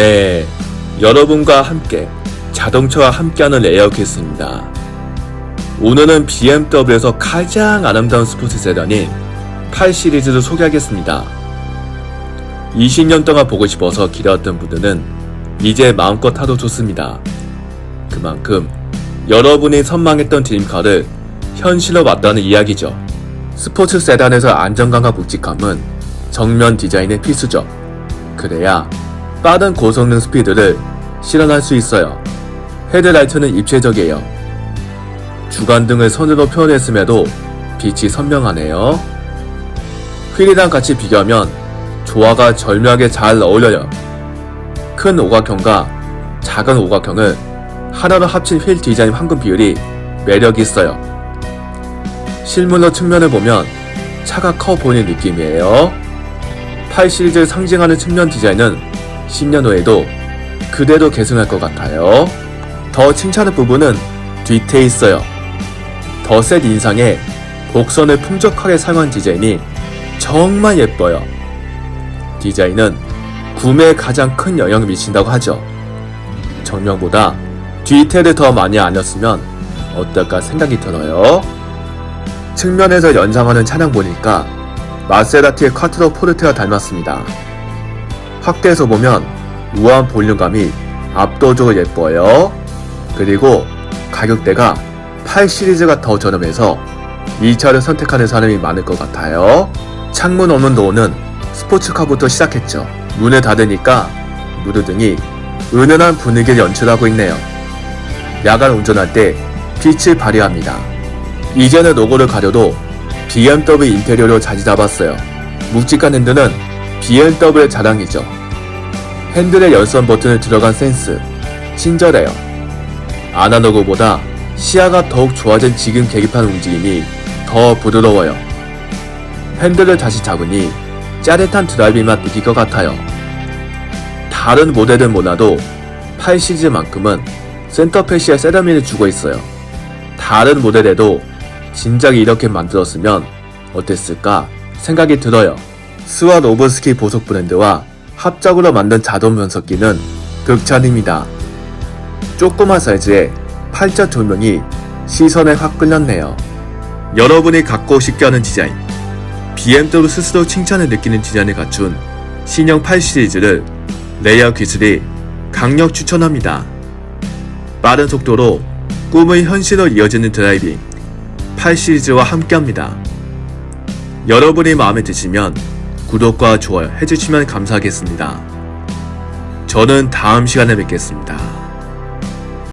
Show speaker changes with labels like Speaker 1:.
Speaker 1: 네, 여러분과 함께 자동차와 함께하는 레이아웃겠습니다. 오늘은 BMW에서 가장 아름다운 스포츠 세단인 8 시리즈를 소개하겠습니다. 20년 동안 보고 싶어서 기다렸던 분들은 이제 마음껏 타도 좋습니다. 그만큼 여러분이 선망했던 드림카를 현실로 왔다는 이야기죠. 스포츠 세단에서 안정감과 묵직함은 정면 디자인의 필수죠. 그래야 빠른 고성능 스피드를 실현할 수 있어요. 헤드라이트는 입체적이에요. 주간등을 선으로 표현했음에도 빛이 선명하네요. 휠이랑 같이 비교하면 조화가 절묘하게 잘 어울려요. 큰 오각형과 작은 오각형을 하나로 합친 휠 디자인 황금 비율이 매력이 있어요. 실물로 측면을 보면 차가 커 보이는 느낌이에요. 8 시리즈를 상징하는 측면 디자인은 10년 후에도 그대로 계승할 것 같아요. 더 칭찬할 부분은 뒤태에 있어요. 더셋 인상에 곡선을 풍족하게 사용한 디자인이 정말 예뻐요. 디자인은 구매에 가장 큰 영향을 미친다고 하죠. 정명보다 뒤태를 더 많이 알렸으면 어떨까 생각이 들어요. 측면에서 연상하는 차량 보니까 마세라티의 쿼트로 포르테와 닮았습니다. 확대해서 보면 우아한 볼륨감이 압도적으로 예뻐요. 그리고 가격대가 8 시리즈가 더 저렴해서 이 차를 선택하는 사람이 많을 것 같아요. 창문 없는 도어는 스포츠카부터 시작했죠. 문을 닫으니까 무드등이 은은한 분위기를 연출하고 있네요. 야간 운전할 때 빛을 발휘합니다. 이전의 로고를 가려도 BMW 인테리어로 자리 잡았어요. 묵직한 핸들은 BMW의 자랑이죠. 핸들에 열선 버튼을 들어간 센스, 친절해요. 아날로그보다 시야가 더욱 좋아진 지금 계기판 움직임이 더 부드러워요. 핸들을 다시 잡으니 짜릿한 드라이빙 맛 느낄 것 같아요. 다른 모델은 몰라도 8 시리즈만큼은 센터페시에 세라믹을 주고 있어요. 다른 모델에도 진작에 이렇게 만들었으면 어땠을까 생각이 들어요. 스와 로브스키 보석 브랜드와 합작으로 만든 자동 변속기는 극찬입니다. 조그만 사이즈에 팔자 조명이 시선에 확 끌렸네요. 여러분이 갖고 싶게 하는 디자인, BMW 스스로 칭찬을 느끼는 디자인을 갖춘 신형 8 시리즈를 레이아웃 기술이 강력 추천합니다. 빠른 속도로 꿈의 현실로 이어지는 드라이빙 8 시리즈와 함께합니다. 여러분이 마음에 드시면 구독과 좋아요 해주시면 감사하겠습니다. 저는 다음 시간에 뵙겠습니다.